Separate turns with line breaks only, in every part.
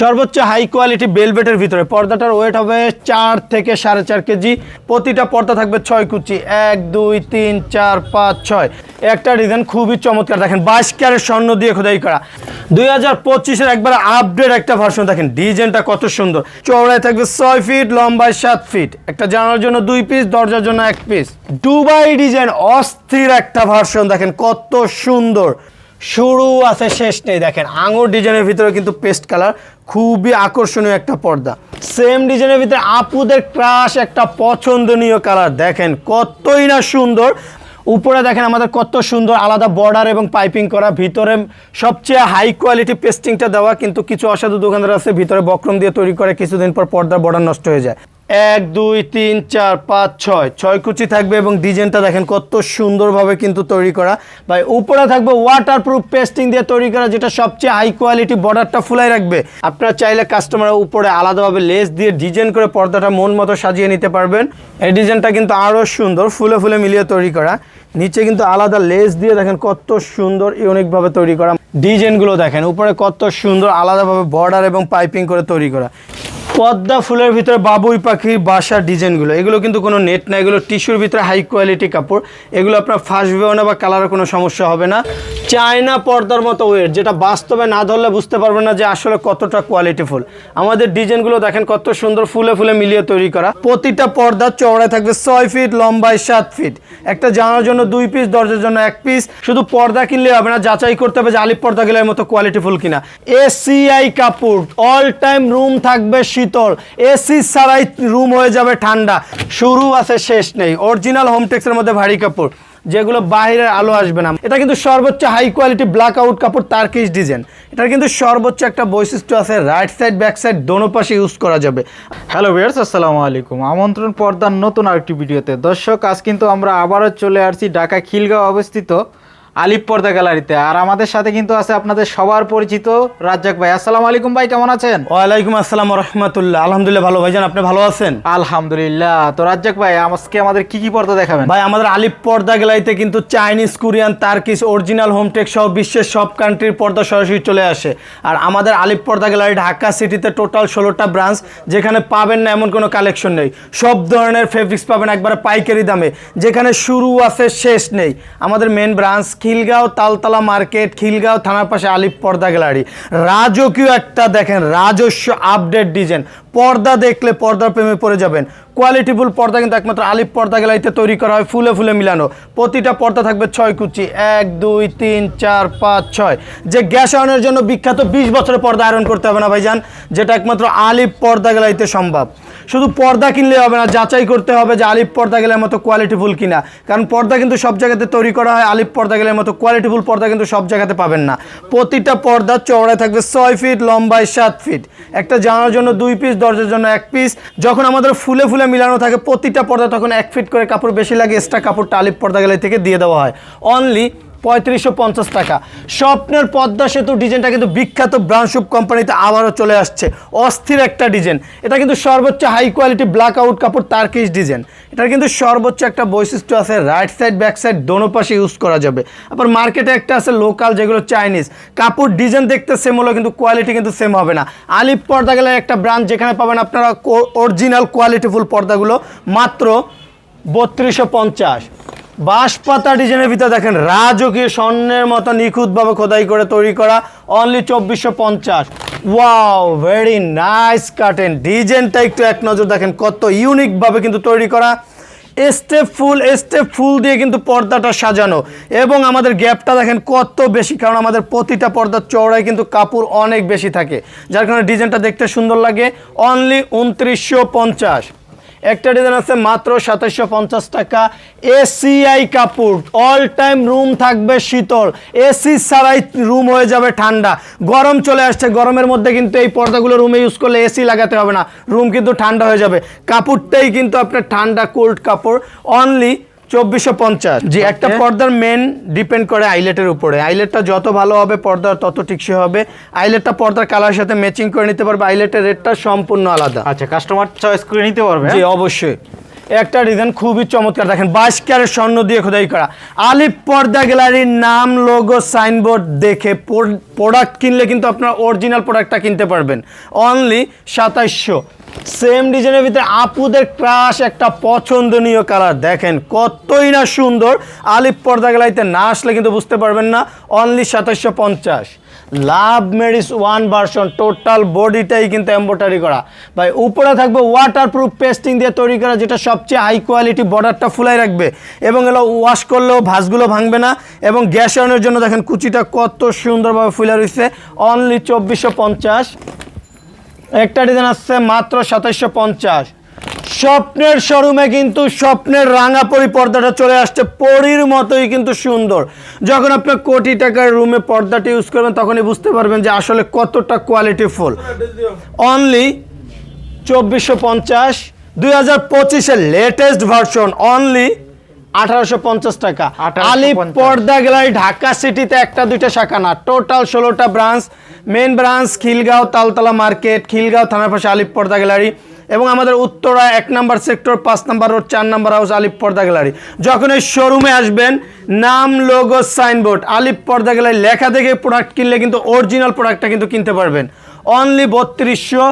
সর্বোচ্চ high quality বেলভেটের ভিতরে। পর্দাটার wait হবে চার থেকে সাড়ে চার কেজি। প্রতিটা পর্দা থাকবে ছয় কুচি। এক, দুই, তিন, চার, পাঁচ, ছয়। একটা ডিজাইন খুবই চমৎকার। দেখেন, বাইশ ক্যারের স্বর্ণ দিয়ে খোদাই করা। দুই হাজার পঁচিশের একবার আপডেট একটা ভার্সন দেখেন, ডিজাইনটা কত সুন্দর। চওড়ায় থাকবে ছয় ফিট লম্বায় সাত ফিট একটা জানার জন্য দুই পিস দরজার জন্য এক পিস দুবাই ডিজাইন অস্থির একটা ভার্সন দেখেন, কত সুন্দর। শুরু আছে, শেষ নেই। দেখেন, আঙুর ডিজাইনের ভিতরে কিন্তু পেস্ট কালার খুবই আকর্ষণীয় একটা পর্দা। সেম ডিজাইনের ভিতরে আপুদের ক্রাশ একটা পছন্দনীয় কালার দেখেন, কতই না সুন্দর। উপরে দেখেন, আমাদের কত সুন্দর আলাদা বর্ডার এবং পাইপিং করা। ভিতরে সবচেয়ে হাই কোয়ালিটি পেস্টিংটা দেওয়া, কিন্তু কিছু অসাধু দোকানদার আছে, ভিতরে বক্রম দিয়ে তৈরি করে, কিছুদিন পর পর্দার বর্ডার নষ্ট হয়ে যায়। এক, দুই, তিন, চার, পাঁচ, ছয়। ছয় কুচি থাকবে এবং ডিজাইনটা দেখেন কত সুন্দরভাবে কিন্তু তৈরি করা। ভাই, উপরে থাকবে ওয়াটার প্রুফ পেস্টিং দিয়ে তৈরি করা, যেটা সবচেয়ে হাই কোয়ালিটি বর্ডারটা ফুলাই রাখবে। আপনারা চাইলে কাস্টমারের উপরে আলাদাভাবে লেস দিয়ে ডিজাইন করে পর্দাটা মন মতো সাজিয়ে নিতে পারবেন। এই ডিজাইনটা কিন্তু আরও সুন্দর, ফুলে ফুলে মিলিয়ে তৈরি করা। নিচে কিন্তু আলাদা লেস দিয়ে দেখেন কত সুন্দর ইউনিকভাবে তৈরি করা। ডিজাইনগুলো দেখেন, উপরে কত সুন্দর আলাদাভাবে বর্ডার এবং পাইপিং করে তৈরি করা। পদ্মা ফুলের ভিতরে বাবুই পাখির বাসার ডিজাইনগুলো, এগুলো কিন্তু কোনো নেট না, এগুলো টিস্যুর ভিতরে হাই কোয়ালিটি কাপড়। এগুলো আপনার ফাঁসবেও না বা কালারের কোনো সমস্যা হবে না। চায়না পর্দার মতো ওয়েট যেটা বাস্তবে না ধরলে বুঝতে পারবেন না যে আসলে কতটা কোয়ালিটি ফুল। আমাদের ডিজাইনগুলো দেখেন কত সুন্দর ফুলে ফুলে মিলিয়ে তৈরি করা। প্রতিটা পর্দা চওড়ায় থাকবে ছয় ফিট লম্বায় সাত ফিট একটা জানার জন্য দুই পিস দরজার জন্য এক পিস শুধু পর্দা কিনলে হবে না, যাচাই করতে হবে যে আলিপ পর্দা গেলের মতো কোয়ালিটি ফুল কিনা। এসিআই কাপড় অল টাইম রুম থাকবে শীতল। এসি ছাড়াই রুম হয়ে যাবে ঠান্ডা। শুরু আছে শেষ নেই। অরিজিনাল হোমটেক্সের মধ্যে ভারী কাপড়। যেগুলো বাইরের আলো আসবে না। এটা কিন্তু সর্বোচ্চ হাই কোয়ালিটি ব্ল্যাক আউট কাপড় তারকিস ডিজাইন এটার কিন্তু সর্বোচ্চ একটা বৈশিষ্ট্য আছে রাইট সাইড ব্যাক সাইড দোনো পাশে ইউজ করা যাবে।
হ্যালো ভিউয়ার্স আসসালামু আলাইকুম। আমন্ত্রণ পর্দার নতুন আরেকটি ভিডিওতে। দর্শক, আজ কিন্তু আমরা আবারও চলে আসছি ঢাকা খিলগাঁও অবস্থিত আলিপ পর্দা গ্যালারিতে। আর আমাদের সাথে কিন্তু আছে আপনাদের সবার পরিচিত রাজ্জাক ভাই। আসসালামু আলাইকুম ভাই কেমন আছেন?
ওয়ালাইকুম আসসালাম রহমতুল্লাহ। আলহামদুলিল্লাহ ভালো ভাইজান আপনি ভালো আছেন?
আলহামদুলিল্লাহ। তো রাজ্জাক ভাই আজকে আমাদের কি কি পর্দা দেখাবেন?
ভাই আমাদের আলিপ পর্দা গেলাইতে কিন্তু Chinese Korean Turkish original Hometech সহ বিশ্বের সব কান্ট্রির পর্দা সরাসরি চলে আসে। আর আমাদের আলিপ পর্দা গ্যালারি ঢাকা সিটিতে টোটাল ষোলোটা ব্রাঞ্চ যেখানে পাবেন না এমন কোনো কালেকশন নেই। সব ধরনের ফেব্রিক্স পাবেন একবারে পাইকারি দামে। যেখানে শুরু আছে শেষ নেই। আমাদের main branch Khilgaon Taltala market, Khilgaon থানার পাশে আলিপ পর্দা গ্যালারি। রাজকীয় একটা দেখেন, রাজস্ব আপডেট ডিজাইন পর্দা দেখলে পর্দার প্রেমে পড়ে যাবেন। কোয়ালিটিফুল পর্দা কিন্তু একমাত্র আলিপ পর্দা গ্যালারিতে তৈরি করা হয়, ফুলে ফুলে মিলানো। প্রতিটা পর্দা থাকবে ছয় কুচি। এক, দুই, তিন, চার, পাঁচ, ছয়। যে গ্যাস আয়নের জন্য বিখ্যাত বিশ বছরের পর্দা আয়রন করতে হবে না ভাইজান, যেটা একমাত্র আলিপ পর্দা গ্যালারিতে সম্ভব। শুধু পর্দা কিনলে হবে না, যাচাই করতে হবে যে আলিপ পর্দা গেলের মতো কোয়ালিটিফুল কিনা। কারণ পর্দা কিন্তু সব জায়গাতে তৈরি করা হয় আলিপ পর্দা গেলের মতো কোয়ালিটিফুল পর্দা কিন্তু সব জায়গাতে পাবেন না। প্রতিটা পর্দা চওড়ায় থাকবে ছয় ফিট, লম্বায় সাত ফিট। একটা জানার জন্য দুই পিস দরজার জন্য এক পিস যখন আমাদের ফুলে ফুলে মিলানো থাকে প্রতিটা পর্দা, তখন এক ফিট করে কাপড় বেশি লাগে এক্সট্রা কাপড় আলিপ পর্দা গেলে থেকে দিয়ে দেওয়া হয়। অনলি পঁয়ত্রিশশো পঞ্চাশ টাকা। স্বপ্নের পদ্মা সেতু ডিজাইনটা কিন্তু বিখ্যাত ব্রাউনশুপ কোম্পানিতে আবারও চলে আসছে। অস্থির একটা ডিজাইন। এটা কিন্তু সর্বোচ্চ হাই কোয়ালিটি ব্ল্যাক আউট কাপড় তার্কিস ডিজাইন এটার কিন্তু সর্বোচ্চ একটা বৈশিষ্ট্য আছে রাইট সাইড ব্যাক সাইড দোনো পাশে ইউজ করা যাবে। আবার মার্কেটে একটা আছে লোকাল যেগুলো চাইনিজ কাপড় ডিজাইন দেখতে সেম হলো কিন্তু কোয়ালিটি কিন্তু সেম হবে না। আলিপ পর্দা গেলে একটা ব্রাঞ্চ যেখানে পাবেন আপনারা অরিজিনাল কোয়ালিটিফুল পর্দাগুলো। মাত্র বত্রিশশো পঞ্চাশ। বাঁশপাতা ডিজাইনের ভিতরে দেখেন রাজকীয় স্বর্ণের মতো নিখুঁতভাবে খোদাই করে তৈরি করা অনলি চব্বিশশো পঞ্চাশ। ওয়াও ভেরি নাইস কাটেন ডিজাইনটা একটু এক নজর দেখেন, কত ইউনিকভাবে কিন্তু তৈরি করা। স্টেপ ফুল স্টেপ ফুল দিয়ে কিন্তু পর্দাটা সাজানো। এবং আমাদের গ্যাপটা দেখেন কত বেশি, কারণ আমাদের প্রতিটা পর্দার চওড়ায় কিন্তু কাপড় অনেক বেশি থাকে। যার কারণে ডিজাইনটা দেখতে সুন্দর লাগে। অনলি উনত্রিশশো পঞ্চাশ। একটা ডিজাইন আছে মাত্র সাতাশশো পঞ্চাশ টাকা। এসিআই কাপড় অল টাইম রুম থাকবে শীতল। এসি ছাড়াই রুম হয়ে যাবে ঠান্ডা। গরম চলে আসছে, গরমের মধ্যে কিন্তু এই পর্দাগুলো রুমে ইউজ করলে এসি লাগাতে হবে না। রুম কিন্তু ঠান্ডা হয়ে যাবে। কাপড়টাই কিন্তু আপনার ঠান্ডা কোল্ড কাপড় অনলি চব্বিশশো পঞ্চাশ। যে একটা পর্দার মেন ডিপেন্ড করে আইলেটের উপরে। আইলেটটা যত ভালো হবে পর্দা তত টিকসে হবে। আইলেটটা পর্দার কালার সাথে ম্যাচিং করে নিতে পারবে। আইলেটের রেটটা সম্পূর্ণ আলাদা।
আচ্ছা কাস্টমার চয়েস করে নিতে পারবে
জি
হ্যাঁ?
অবশ্যই। একটা ডিজাইন খুবই চমৎকার। দেখেন, বাইশ ক্যারেট স্বর্ণ দিয়ে খোদাই করা। আলিফ পর্দা গ্যালারির নাম লোগো সাইনবোর্ড দেখে প্রোডাক্ট কিনলে কিন্তু আপনারা অরিজিনাল প্রোডাক্টটা কিনতে পারবেন। অনলি সাতাইশশো। সেম ডিজাইনের ভিতরে আপুদের ক্রাশ একটা পছন্দনীয় কালার দেখেন, কতই না সুন্দর। আলিফ পর্দা গ্যালারিতে না আসলে কিন্তু বুঝতে পারবেন না। অনলি সাতাইশশো পঞ্চাশ। লাভ মেডিস ওয়ান ভার্সন, টোটাল বডিটাই কিন্তু এম্বোটারি করা। ভাই, উপরে থাকবে ওয়াটারপ্রুফ পেস্টিং দিয়ে তৈরি করা, যেটা সবচেয়ে হাই কোয়ালিটি বর্ডারটা ফুলাই রাখবে। এবং এগুলো ওয়াশ করলেও ভাঁজগুলো ভাঙবে না। এবং গ্যাস অনের জন্য দেখেন কুচিটা কত সুন্দরভাবে ফুলে রয়েছে। অনলি চব্বিশশো পঞ্চাশ। একটা ডিজাইন আসছে মাত্র সাতাইশশো পঞ্চাশ। স্বপ্নের শোরুমে কিন্তু স্বপ্নের রাঙা পরি পর্দাটা চলে আসছে। পরির মতোই কিন্তু সুন্দর। যখন আপনার কোটি টাকার রুমে পর্দাটি ইউজ করবেন তখনই বুঝতে পারবেন যে আসলে কতটা কোয়ালিটি ফুল অনলি চব্বিশশো পঞ্চাশ দুই হাজার পঁচিশের লেটেস্ট ভার্সন অনলি আঠারোশো পঞ্চাশ টাকা।
1850
আলিপ পর্দা গ্যালারি ঢাকা সিটিতে একটা দুইটা শাখা না। টোটাল ষোলোটা branch main branch Khilgaon Taltala market Khilgaon থানার পাশে আলিপ পর্দা গ্যালারি এবং আমাদের উত্তরা এক নাম্বার সেক্টর, পাঁচ নাম্বার রোড, চার নাম্বার হাউস আলিপ পর্দা গ্যালারি। যখন এই শোরুমে আসবেন, নাম লোগো সাইনবোর্ড আলিপ পর্দা গ্যালারি লেখা দেখে প্রোডাক্ট কিনলে কিন্তু অরিজিনাল প্রোডাক্টটা কিন্তু কিনতে পারবেন। অনলি বত্রিশশো।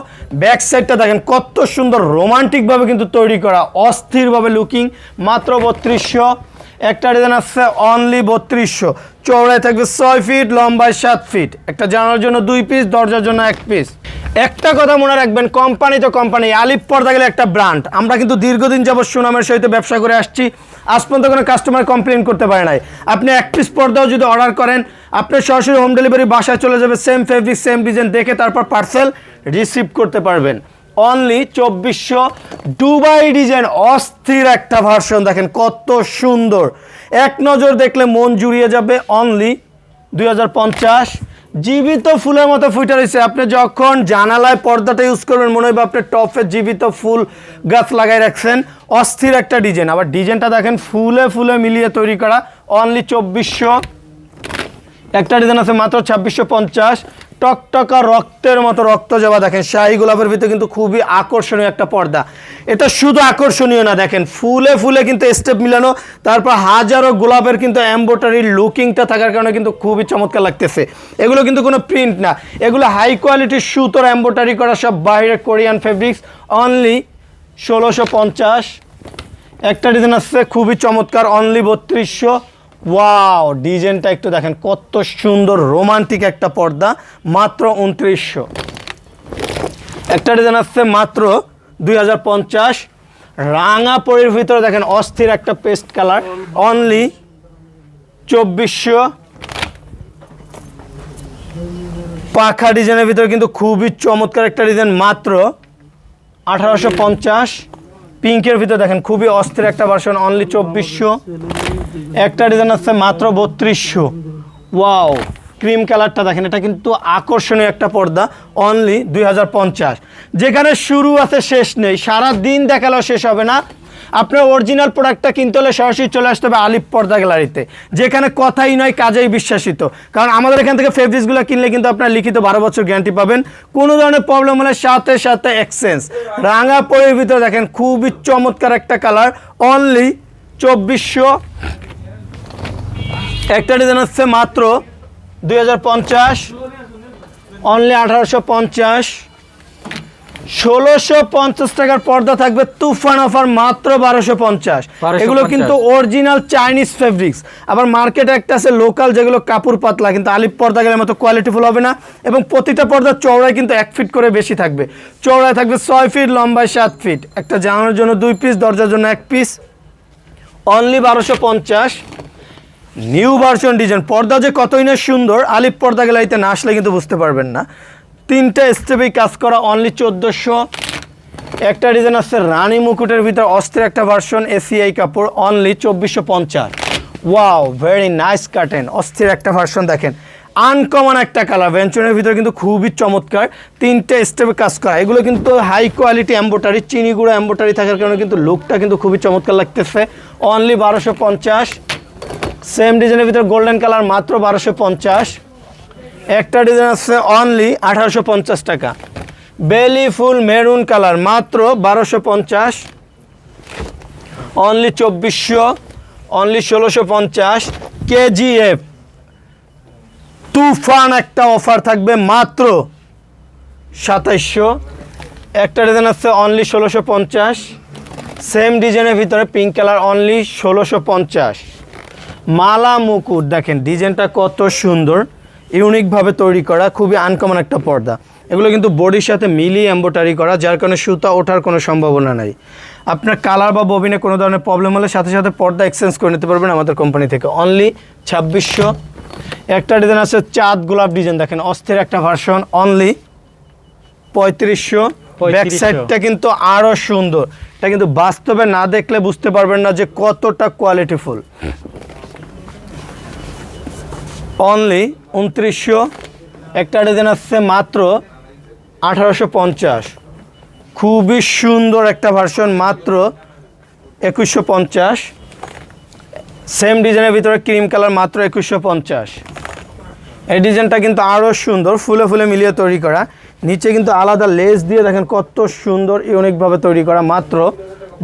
ব্যাক সাইডটা দেখেন, কত সুন্দর রোমান্টিকভাবে কিন্তু তৈরি করা, অস্থিরভাবে লুকিং মাত্র বত্রিশশো। একটা ডিজাইন আসছে অনলি বত্রিশশো। চৌড়ায় থাকবে ছয় ফিট লম্বায় সাত ফিট একটা জানার জন্য দুই পিস দরজার জন্য এক পিস একটা কথা মনে রাখবেন কোম্পানি তো কোম্পানি আলিপ পর্দা গেলে একটা ব্র্যান্ড আমরা কিন্তু দীর্ঘদিন যাবত সুনামের সহিত ব্যবসা করে আসছি। আজ পর্যন্ত কোনো কাস্টমার কমপ্লেন করতে পারে নাই। আপনি এক পিস পর্দাও যদি অর্ডার করেন, আপনি সরাসরি হোম ডেলিভারি বাসায় চলে যাবে সেম ফেব্রিক সেম ডিজাইন দেখে তারপর পার্সেল রিসিভ করতে পারবেন। অনলি চব্বিশশো দুবাই ডিজাইন অস্থির একটা ভার্সন দেখেন কত সুন্দর। এক নজর দেখলে মন জুড়িয়ে যাবে অনলি দুই জীবিত ফুলের মতো ফুটে রয়েছে। আপনি যখন জানালায় পর্দাটা ইউজ করবেন, মনে হবে আপনি টপে জীবিত ফুল গাছ লাগাই রাখছেন। অস্থির একটা ডিজাইন। আবার ডিজাইনটা দেখেন, ফুলে ফুলে মিলিয়ে তৈরি করা। অনলি চব্বিশশো। একটা ডিজাইন আছে মাত্র ছাব্বিশশো পঞ্চাশ। টকটকা রক্তের মতো রক্ত জবা দেখেন। শাহি গোলাপের ভিতরে কিন্তু খুবই আকর্ষণীয় একটা পর্দা। এটা শুধু আকর্ষণীয় না, দেখেন, ফুলে ফুলে কিন্তু স্টেপ মিলানো, তারপর হাজারো গোলাপের কিন্তু এম্বোটারির লুকিংটা থাকার কারণে কিন্তু খুবই চমৎকার লাগতেছে। এগুলো কিন্তু কোনো প্রিন্ট না। এগুলো হাই কোয়ালিটির সুতোর এম্বোটারি করা সব বাইরের কোরিয়ান ফেব্রিক্স অনলি ষোলোশো পঞ্চাশ। একটা ডিজাইন আসছে, খুবই চমৎকার অনলি বত্রিশশো। ওয়াও ডিজাইনটা একটু দেখেন, কত সুন্দর রোমান্টিক একটা পর্দা, মাত্র উনত্রিশশো। একটা ডিজাইন আসছে মাত্র দুই হাজার পঞ্চাশ। রাঙা পরির ভিতরে দেখেন, অস্থির একটা পেস্ট কালার অনলি চব্বিশশো। পাখা ডিজাইনের ভিতরে কিন্তু খুবই চমৎকার একটা ডিজাইন, মাত্র আঠারোশো পঞ্চাশ। পিঙ্কের ভিতরে দেখেন, খুবই অস্থির একটা ভার্সন অনলি চব্বিশশো। একটা ডিজাইন আছে মাত্র বত্রিশশো। ওয়াও ক্রিম কালারটা দেখেন, এটা কিন্তু আকর্ষণীয় একটা পর্দা অনলি দুই হাজার পঞ্চাশ। যেখানে শুরু আছে, শেষ নেই সারা দিন দেখালেও শেষ হবে না। আপনার অরিজিনাল প্রোডাক্টটা কিনতে হলে সরাসরি চলে আসতে হবে আলিপ পর্দা গ্যালারিতে যেখানে কথাই নয়, কাজেই বিশ্বাসিত। কারণ আমাদের এখান থেকে ফেব্রিক্সগুলো কিনলে কিন্তু আপনার লিখিত বারো বছর গ্যারান্টি পাবেন। কোনো ধরনের প্রবলেম হলে সাথে সাথে এক্সচেঞ্জ রাঙা পরের ভিতরে দেখেন, খুবই চমৎকার একটা কালার অনলি চব্বিশশো। একটা ডিজাইন হচ্ছে মাত্র দুই হাজার পঞ্চাশ অনলি আঠারোশো পঞ্চাশ। ষোলোশো পঞ্চাশ টাকার পর্দা থাকবে তুফান অফার মাত্র বারোশো পঞ্চাশ। এগুলো কিন্তু অরিজিনাল চাইনিজ ফেব্রিক্স আবার মার্কেটে একটা আছে লোকাল যেগুলো কাপড় পাতলা কিন্তু আলিপ পর্দা গেলে মতো কোয়ালিটিফুল হবে না। এবং প্রতিটা পর্দার চওড়ায় কিন্তু এক ফিট করে বেশি থাকবে। চওড়ায় থাকবে ছয় ফিট লম্বায় সাত ফিট একটা জানানোর জন্য দুই পিস দরজার জন্য এক পিস অনলি বারোশো পঞ্চাশ। নিউ ভার্সন ডিজাইন পর্দা যে কতই না সুন্দর আলিপ পর্দা গ্যালারিতে না আসলে কিন্তু বুঝতে পারবেন না। তিনটা স্টেপেই কাজ করা অনলি চোদ্দোশো। একটা ডিজাইন আছে রানী মুকুটের ভিতর অস্ত্রের একটা ভার্সন এসিআই কাপড় অনলি চব্বিশশো পঞ্চাশ। ওয়াও ভেরি নাইস কাটেন অস্থির একটা ভার্সন দেখেন। আনকমন একটা কালার ভেঞ্চনের ভিতরে কিন্তু খুবই চমৎকার। তিনটে স্টেপে কাজ করা, এগুলো কিন্তু হাই কোয়ালিটি এম্বোটারি চিনি গুঁড়ো এম্বোটারি থাকার কারণে কিন্তু লুকটা কিন্তু খুবই চমৎকার লাগতেছে। অনলি বারোশো পঞ্চাশ। সেম ডিজাইনের ভিতরে গোল্ডেন কালার মাত্র বারোশো পঞ্চাশ। একটা ডিজাইন আছে অনলি আঠারোশো পঞ্চাশ টাকা। বেলি ফুল মেরুন কালার, মাত্র বারোশো পঞ্চাশ। অনলি চব্বিশশো অনলি ষোলোশো পঞ্চাশ। কেজিএফ। তুফান একটা অফার থাকবে, মাত্র সাতাইশশো। একটা ডিজাইন আছে অনলি ষোলোশো পঞ্চাশ। সেম ডিজাইনের ভিতরে পিঙ্ক কালার অনলি ষোলোশো পঞ্চাশ। মালা মুকুট, দেখেন ডিজাইনটা কত সুন্দর। ইউনিকভাবে তৈরি করা খুবই আনকমন একটা পর্দা। এগুলো কিন্তু বডির সাথে মিলিয়ে এম্বোটারি করা যার কারণে সুতা ওঠার কোনো সম্ভাবনা নাই। আপনার কালার বা ববিনে কোনো ধরনের প্রবলেম হলে সাথে সাথে পর্দা এক্সচেঞ্জ করে নিতে পারবেন আমাদের কোম্পানি থেকে। অনলি ছাব্বিশশো। একটা ডিজাইন আছে চাঁদ গোলাপ ডিজাইন দেখেন অস্থির একটা ভার্সন অনলি পঁয়ত্রিশশো। ব্যাক
3500
সাইডটা কিন্তু আরও সুন্দর। এটা কিন্তু বাস্তবে না দেখলে বুঝতে পারবেন না যে কতটা কোয়ালিটিফুল অনলি উনত্রিশশো, একটা ডিজাইন আসছে মাত্র আঠারোশো পঞ্চাশ। খুবই সুন্দর একটা ভার্সন মাত্র একুশশো পঞ্চাশ। সেম ডিজাইনের ভিতরে ক্রিম কালার মাত্র একুশশো পঞ্চাশ। এই ডিজাইনটা কিন্তু আরও সুন্দর, ফুলে ফুলে মিলিয়ে তৈরি করা। নিচে কিন্তু আলাদা লেস দিয়ে দেখেন কত সুন্দর ইউনিকভাবে তৈরি করা। মাত্র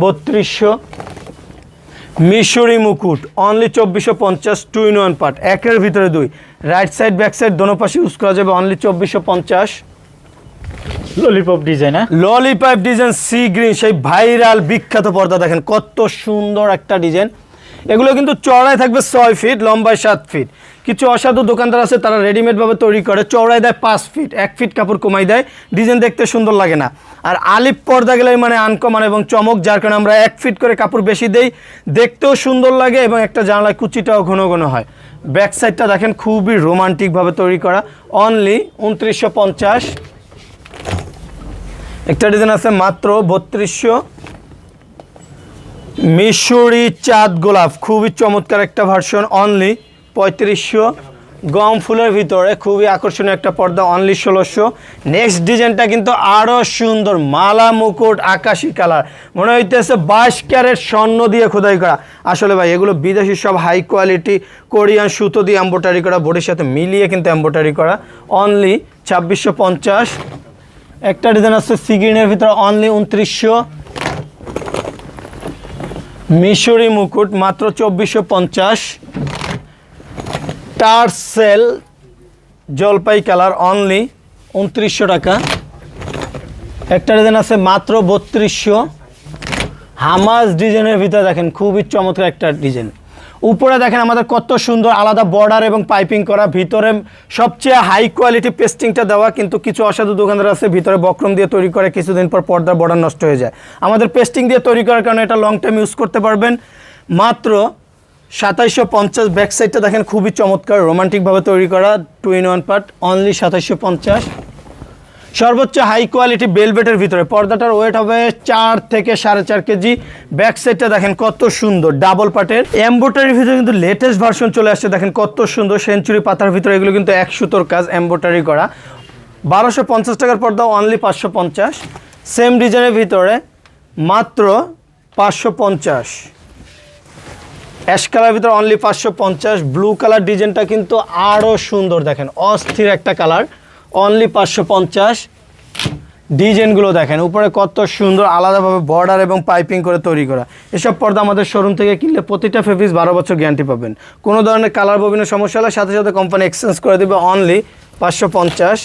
বত্রিশশো মিশরি মুকুট অনলি চব্বিশশো পঞ্চাশ টু ইন ওয়ান পার্ট একের ভিতরে দুই। রাইট সাইড ব্যাক সাইড দোনো পাশে ইউজ করা যাবে অনলি চব্বিশশো পঞ্চাশ।
ললিপপ ডিজাইন হ্যাঁ?
ললিপপ ডিজাইন সি গ্রিন সেই ভাইরাল বিখ্যাত পর্দা দেখেন কত সুন্দর একটা ডিজাইন এগুলো কিন্তু চড়ায় থাকবে ছয় ফিট লম্বায় সাত ফিট কিছু অসাধু দোকানদার আছে, তারা রেডিমেডভাবে তৈরি করে, চওড়ায় দেয় পাঁচ ফিট এক ফিট কাপড় কমাই দেয় ডিজাইন দেখতে সুন্দর লাগে না। আর আলিপ পর্দা গেলে মানে আনকমান এবং চমক, যার কারণে আমরা এক ফিট করে কাপড় বেশি দেই, দেখতেও সুন্দর লাগে এবং একটা জানলায় কুচিটাও ঘন ঘন হয়। ব্যাক সাইডটা দেখেন, খুবই রোমান্টিকভাবে তৈরি করা অনলি উনত্রিশশো পঞ্চাশ। একটা ডিজাইন আছে মাত্র বত্রিশশো। মিশরি চাঁদ গোলাপ, খুবই চমৎকার একটা ভার্সন অনলি পঁয়ত্রিশশো। গম ফুলের ভিতরে খুবই আকর্ষণীয় একটা পর্দা অনলি ষোলোশো। নেক্সট ডিজাইনটা কিন্তু আরও সুন্দর, মালা, মুকুট, আকাশি কালার। মনে হইতেছে বাইশ ক্যারেট স্বর্ণ দিয়ে খোদাই করা। আসলে ভাই, এগুলো বিদেশি সব হাই কোয়ালিটি কোরিয়ান সুতো দিয়ে এম্বোটারি করা, বডির সাথে মিলিয়ে কিন্তু এম্বোটারি করা। অনলি ছাব্বিশশো পঞ্চাশ। একটা ডিজাইন আছে সিগ্রিনের ভিতরে অনলি উনত্রিশশো। মিশরি মুকুট, মাত্র চব্বিশশো পঞ্চাশ। টার্সেল জলপাই কালার অনলি উনত্রিশশো টাকা। একটা ডিজাইন আছে মাত্র বত্রিশশো। হামাজ ডিজাইনের ভিতরে দেখেন, খুবই চমৎকার একটা ডিজাইন। উপরে দেখেন আমাদের কত সুন্দর আলাদা বর্ডার এবং পাইপিং করা। ভিতরে সবচেয়ে হাই কোয়ালিটি পেস্টিংটা দেওয়া, কিন্তু কিছু অসাধু দোকানদার আছে, ভিতরে বক্রম দিয়ে তৈরি করে কিছুদিন পর পর্দার বর্ডার নষ্ট হয়ে যায়। আমাদের পেস্টিং দিয়ে তৈরি করার কারণে এটা লং টাইম ইউজ করতে পারবেন। মাত্র সাতাইশশো পঞ্চাশ ব্যাক সাইডটা দেখেন খুবই চমৎকার রোমান্টিকভাবে তৈরি করা two in one part only সাতাইশশো পঞ্চাশ। সর্বোচ্চ হাই কোয়ালিটি বেলভেটের ভিতরে, পর্দাটার ওয়েট হবে চার থেকে সাড়ে চার কেজি ব্যাক সাইডটা দেখেন কত সুন্দর ডাবল পার্টের এম্বোটারির ভিতরে কিন্তু লেটেস্ট ভার্সন চলে আসছে, দেখেন কত সুন্দর সেঞ্চুরি পাতার ভিতরে, এগুলো কিন্তু এক সুতোর কাজ এম্বোটারি করা। বারোশো পঞ্চাশ টাকার পর্দা অনলি পাঁচশো পঞ্চাশ। সেম ডিজাইনের ভিতরে মাত্র পাঁচশো পঞ্চাশ। অ্যাশ কালার ভিতরে অনলি পাঁচশো পঞ্চাশ। ব্লু কালার ডিজাইনটা কিন্তু আরও সুন্দর দেখেন, অস্থির একটা কালার অনলি পাঁচশো পঞ্চাশ। ডিজাইনগুলো দেখেন, উপরে কত সুন্দর আলাদাভাবে বর্ডার এবং পাইপিং করে তৈরি করা। এসব পর্দা আমাদের শোরুম থেকে কিনলে প্রতিটা ফেব্রিক্স বারো বছর গ্যারান্টি পাবেন। কোনো ধরনের কালার ববিনের সমস্যা হলে সাথে সাথে কোম্পানি এক্সচেঞ্জ করে দেবে অনলি পাঁচশো পঞ্চাশ।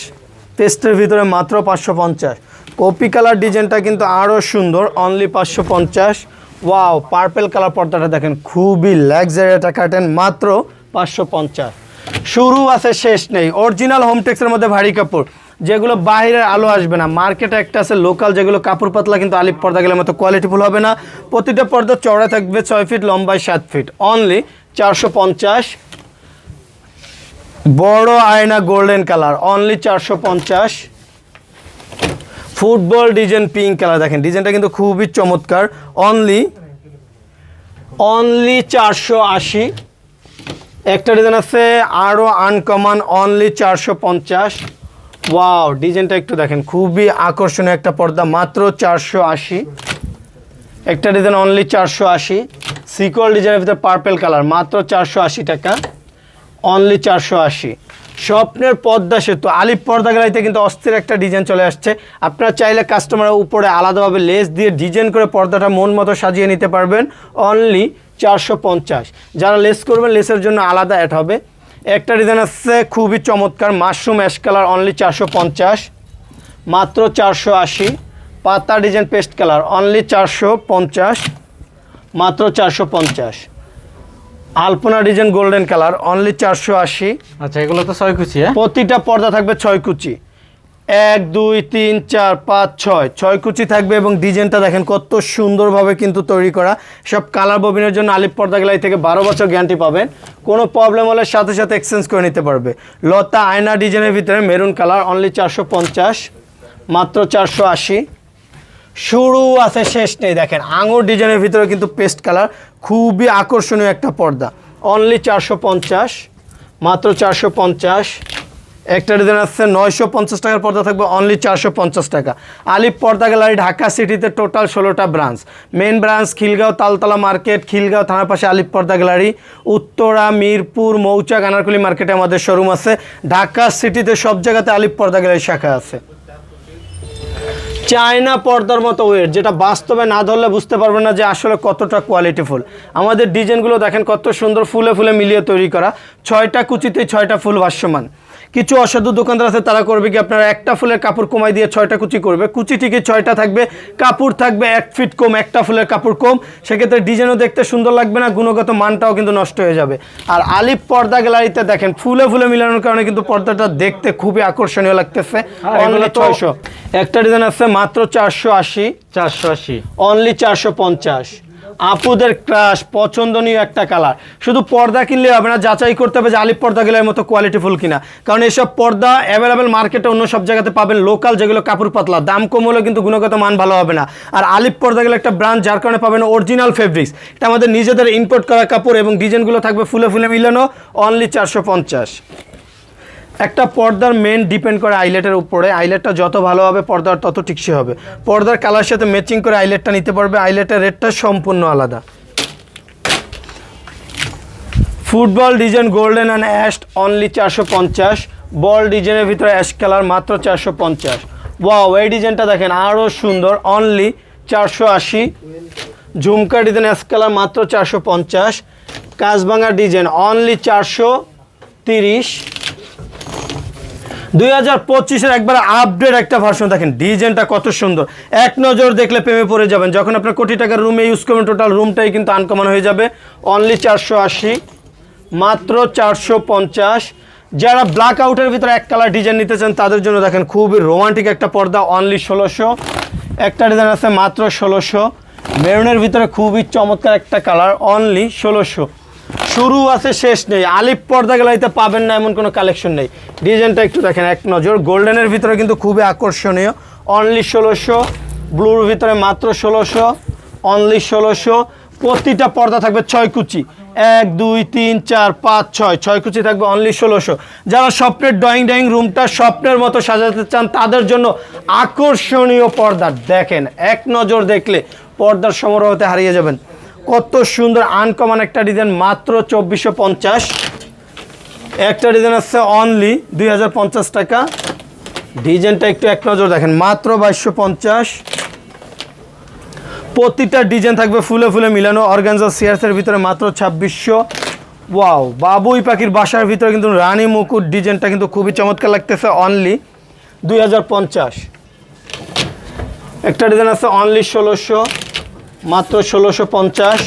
পেস্টের ভিতরে মাত্র পাঁচশো পঞ্চাশ। কপি কালার ডিজাইনটা কিন্তু আরও সুন্দর অনলি পাঁচশো পঞ্চাশ। ওয়াও পার্পেল কালার পর্দাটা দেখেন, খুবই লাক্সারি একটা কাটেন মাত্র পাঁচশো পঞ্চাশ। শুরু আছে, শেষ নেই। অরিজিনাল হোমটেক্সের মধ্যে ভারী কাপড়। যেগুলো বাইরের আলো আসবে না। মার্কেটে একটা আছে লোকাল যেগুলো কাপড় পাতলা, কিন্তু আলিপ পর্দা গেলে মতো কোয়ালিটিফুল হবে না। প্রতিটা পর্দা চড়া থাকবে ছয় ফিট লম্বায় সাত ফিট অনলি চারশো পঞ্চাশ। বড় আয়না গোল্ডেন কালার অনলি চারশো পঞ্চাশ। ফুটবল ডিজাইন পিঙ্ক কালার, দেখেন, ডিজাইনটা কিন্তু খুবই চমৎকার। অনলি অনলি চারশো আশি। একটা ডিজাইন আছে আরও আনকমন অনলি চারশো পঞ্চাশ। ওয়াও ডিজাইনটা একটু দেখেন, খুবই আকর্ষণীয় একটা পর্দা, মাত্র চারশো আশি। একটা ডিজাইন অনলি চারশো আশি। সিকোয়াল ডিজাইনের ভিতরে পার্পেল কালার মাত্র চারশো আশি টাকা। অনলি চারশো আশি। স্বপ্নের পদ্মা সেতু। আলিপ পর্দা গ্যালারিতে কিন্তু অস্থির একটা ডিজাইন চলে আসছে। আপনারা চাইলে কাস্টমারের উপরে আলাদাভাবে লেস দিয়ে ডিজাইন করে পর্দাটা মন মতো সাজিয়ে নিতে পারবেন। অনলি চারশো পঞ্চাশ। যারা লেস করবেন লেসের জন্য আলাদা অ্যাড হবে। একটা ডিজাইন আসছে খুবই চমৎকার মাশরুম অ্যাশ কালার অনলি চারশো পঞ্চাশ। মাত্র চারশো আশি। পাতা ডিজাইন পেস্ট কালার অনলি চারশো পঞ্চাশ। মাত্র চারশো পঞ্চাশ। Alpana design golden colour only চারশো আশি।
আচ্ছা এগুলো তো ছয় কুচি হ্যাঁ?
প্রতিটা পর্দা থাকবে ছয় কুচি। এক দুই তিন চার পাঁচ ছয়। ছয় কুচি থাকবে এবং ডিজাইনটা দেখেন কত সুন্দরভাবে কিন্তু তৈরি করা। সব কালার ববিনের জন্য আলিপ পর্দা গেলাই থেকে বারো বছর গ্যারান্টি পাবেন। কোনো প্রবলেম হলে সাথে সাথে এক্সচেঞ্জ করে নিতে পারবে। লতা আয়না ডিজাইনের ভিতরে মেরুন কালার অনলি চারশো পঞ্চাশ। মাত্র চারশো আশি। শুরু আছে শেষ নেই দেখেন। আঙুর ডিজাইনের ভিতরে কিন্তু পেস্ট কালার খুবই আকর্ষণীয় একটা পর্দা। অনলি চারশো পঞ্চাশ, মাত্র চারশো পঞ্চাশ। একটা ডিজাইন আসছে নয়শো পঞ্চাশ টাকার পর্দা থাকবে অনলি চারশো পঞ্চাশ টাকা। আলিপ পর্দা গ্যালারি ঢাকা সিটিতে টোটাল ষোলোটা branch main branch Khilgaon, Taltala market Khilgaon থানার পাশে আলিপ পর্দা গ্যালারি উত্তরা, মিরপুর মৌচাক আনারকুলি মার্কেটে আমাদের শোরুম আছে। ঢাকা সিটিতে সব জায়গাতে আলিপ পর্দা গ্যালারি শাখা আছে। চায়না পর্দার মতো ওয়েট যেটা বাস্তবে না ধরলে বুঝতে পারবে না যে আসলে কতটা কোয়ালিটি ফুল আমাদের ডিজাইনগুলো দেখেন কত সুন্দর ফুলে ফুলে মিলিয়ে তৈরি করা। ছয়টা কুচিতে ছয়টা ফুল ভাষ্যমান কিছু অসাধু দোকানদার আছে তারা করবে কি আপনারা একটা ফুলের কাপড় কমাই দিয়ে ছয়টা কুচি করবে। কুচি ঠিকই ছয়টা থাকবে কাপড় থাকবে এক ফিট কম একটা ফুলের কাপড় কম। সেক্ষেত্রে ডিজাইনও দেখতে সুন্দর লাগবে না গুণগত মানটাও কিন্তু নষ্ট হয়ে যাবে। আর আলিপ পর্দা গ্যালারিতে দেখেন ফুলে ফুলে মিলানোর কারণে কিন্তু পর্দাটা দেখতে খুবই আকর্ষণীয় লাগতেছে। অনলি ছয়শো। একটা ডিজাইন আছে মাত্র চারশো আশি।
চারশো আশি।
অনলি চারশো পঞ্চাশ। আপুদের ক্রাশ পছন্দনীয় একটা কালার শুধু পর্দা কিনলে হবে না, যাচাই করতে হবে যে আলিপ পর্দা গেলের মতো কোয়ালিটিফুল কিনা। কারণ এসব পর্দা অ্যাভেলেবেল মার্কেটে অন্য সব জায়গাতে পাবেন লোকাল যেগুলো কাপড় পাতলা। দাম কম হলেও কিন্তু গুণগত মান ভালো হবে না। আর আলিপ পর্দা গেলে একটা ব্র্যান্ড যার কারণে পাবেন অরিজিনাল ফেব্রিক্স এটা আমাদের নিজেদের ইম্পোর্ট করা কাপড় এবং ডিজাইনগুলো থাকবে ফুলে ফুলে মিলানো অনলি চারশো পঞ্চাশ। একটা পর্দার মেন ডিপেন্ড করে আইলেটের উপরে। আইলেটটা যত ভালো হবে, পর্দার তত টিকসই হবে। পর্দার কালার সাথে ম্যাচিং করে আইলেটটা নিতে পারবে। আইলেটের রেটটা সম্পূর্ণ আলাদা। Football design golden and ash only চারশো পঞ্চাশ। বল ডিজাইনের ভিতরে অ্যাশ কালার মাত্র চারশো পঞ্চাশ। ওয়াও এই ডিজাইনটা দেখেন আরও সুন্দর। অনলি চারশো আশি। ঝুমকা ডিজাইন অ্যাশ কালার মাত্র চারশো পঞ্চাশ। কাজভাঙা ডিজাইন অনলি চারশো তিরিশ। দুই হাজার পঁচিশের একবার আপডেট একটা ভার্সন দেখেন ডিজাইনটা কত সুন্দর। এক নজর দেখলে প্রেমে পড়ে যাবেন। যখন আপনার কোটি টাকার রুমে ইউজ করবেন টোটাল রুমটাই কিন্তু আনকমন হয়ে যাবে। অনলি চারশো আশি, মাত্র চারশো পঞ্চাশ। যারা ব্ল্যাক আউটের ভিতরে এক কালার ডিজাইন নিতে চান, তাদের জন্য দেখেন খুবই রোমান্টিক একটা পর্দা অনলি ষোলোশো। একটা ডিজাইন আছে মাত্র ষোলোশো। মেরুনের ভিতরে খুবই চমৎকার একটা কালার অনলি ষোলোশো। শুরু আছে, শেষ নেই। আলিপ পর্দা গ্যালারিতে পাবেন না, এমন কোনো কালেকশন নেই। ডিজাইনটা একটু দেখেন, এক নজর। গোল্ডেনের ভিতরে কিন্তু খুবই আকর্ষণীয়। অনলি ষোলোশো ব্লুর ভিতরে মাত্র ষোলোশো অনলি ষোলোশো। প্রতিটা পর্দা থাকবে ছয় কুচি। এক, দুই, তিন, চার, পাঁচ, ছয়। ছয় কুচি থাকবে অনলি ষোলোশো। যারা স্বপ্নের ড্রয়িং ড্রয়িং রুমটা স্বপ্নের মতো সাজাতে চান, তাদের জন্য আকর্ষণীয় পর্দা। দেখেন, এক নজর দেখলে পর্দার সমারোহতে হারিয়ে যাবেন। কত সুন্দর আনকমন একটা ডিজাইন মাত্র চব্বিশশো পঞ্চাশ। একটা ডিজাইন আছে অনলি দুই হাজার পঞ্চাশ টাকা। ডিজাইনটা একটু এক নজর দেখেন, মাত্র বাইশশো পঞ্চাশ। প্রতিটা ডিজাইন থাকবে ফুলে ফুলে মিলানো অর্গানজা সিয়ার্সের ভিতরে মাত্র ছাব্বিশশো। ওয়াও বাবুই পাখির বাসার ভিতরে কিন্তু রানী মুকুট ডিজাইনটা কিন্তু খুবই চমৎকার লাগতেছে অনলি দুই হাজার পঞ্চাশ। একটা ডিজাইন আছে অনলি ষোলোশো। মাত্র ষোলোশো পঞ্চাশ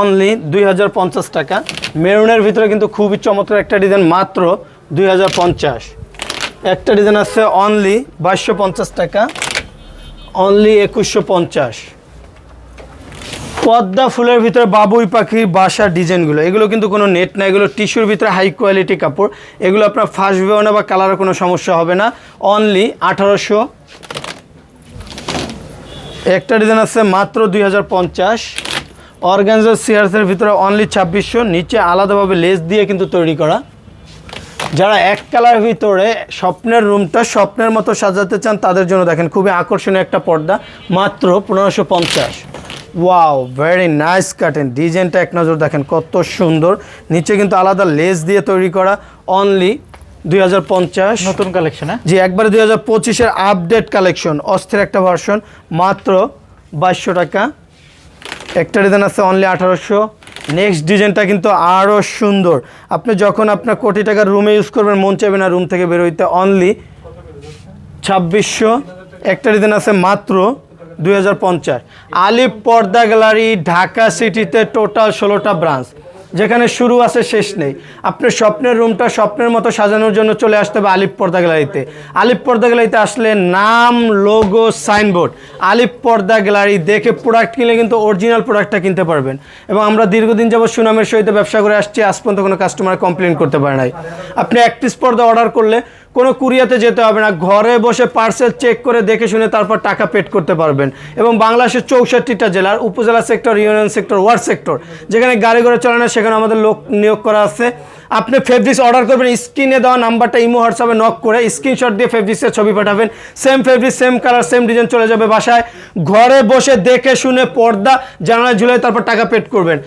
অনলি দুই হাজার পঞ্চাশ টাকা। মেরুনের ভিতরে কিন্তু খুবই চমৎকার একটা ডিজাইন, মাত্র দুই হাজার পঞ্চাশ। একটা ডিজাইন আছে অনলি বাইশশো টাকা অনলি একুশশো পঞ্চাশ। পদ্মা ফুলের ভিতরে বাবুই পাখির বাসার ডিজাইনগুলো, এগুলো কিন্তু কোনো নেট না, এগুলো টিস্যুর ভিতরে হাই কোয়ালিটি কাপড়। এগুলো আপনার ফাঁসবেও না বা কালারের কোনো সমস্যা হবে না অনলি আঠারোশো একটা ডিজাইন আছে মাত্র দুই হাজার পঞ্চাশ। অর্গানজার সিয়ার্সের ভিতরে অনলি ছাব্বিশশো, নিচে আলাদাভাবে লেস দিয়ে কিন্তু তৈরি করা। যারা এক কালার ভিতরে স্বপ্নের রুমটা স্বপ্নের মতো সাজাতে চান, তাদের জন্য দেখেন খুবই আকর্ষণীয় একটা পর্দা, মাত্র পনেরোশো পঞ্চাশ। ওয়াও ভেরি নাইস কাটেন ডিজাইনটা এক নজর দেখেন কত সুন্দর। নিচে কিন্তু আলাদা লেস দিয়ে তৈরি করা অনলি দুই হাজার পঞ্চাশ।
নতুন কালেকশন হ্যাঁ?
জি একবারে দুই হাজার পঁচিশের আপডেট কালেকশন অস্থির একটা ভার্সন মাত্র বাইশশো টাকা। একটা ডিজাইন আছে অনলি আঠারোশো। নেক্সট ডিজাইনটা কিন্তু আরও সুন্দর। আপনি যখন আপনার কোটি টাকার রুমে ইউজ করবেন মন চাইবে না রুম থেকে বেরোইতে অনলি ছাব্বিশশো। একটা ডিজাইন আছে মাত্র দুই হাজার পঞ্চাশ। আলিপ পর্দা গ্যালারি ঢাকা সিটিতে টোটাল ষোলোটা ব্রাঞ্চ যেখানে শুরু আছে, শেষ নেই। আপনার স্বপ্নের রুমটা স্বপ্নের মতো সাজানোর জন্য চলে আসতে হবে আলিপ পর্দা গ্যালারিতে। আলিপ পর্দা গ্যালারিতে আসলে নাম, লোগো, সাইনবোর্ড। আলিপ পর্দা গ্যালারি দেখে প্রোডাক্ট কিনলে কিন্তু অরিজিনাল প্রোডাক্টটা কিনতে পারবেন। এবং আমরা দীর্ঘদিন যাবৎ সুনামের সহিত ব্যবসা করে আসছি, আজ পর্যন্ত কোনো কাস্টমার কমপ্লেন করতে পারে নাই। আপনি এক পিস পর্দা অর্ডার করলে কোনো কুরিয়াতে যেতে হবে না। ঘরে বসে পার্সেল চেক করে দেখে শুনে তারপর টাকা পেড করতে পারবেন। এবং বাংলাদেশের চৌষট্টিটা জেলার upazila sector union sector ward sector যেখানে গাড়ি ঘোড়া চলে না, সেখানে আমাদের লোক নিয়োগ করা আছে। আপনি ফেব্রিক্স অর্ডার করবেন স্ক্রিনে দেওয়া নাম্বারটা ইমো হোয়াটসঅ্যাপে নক করে স্ক্রিনশট দিয়ে ফেব্রিক্সের ছবি পাঠাবেন। Same fabric same colour same design চলে যাবে বাসায়। ঘরে বসে দেখে শুনে পর্দা জানালায় ঝুলে তারপর টাকা পেড করবেন।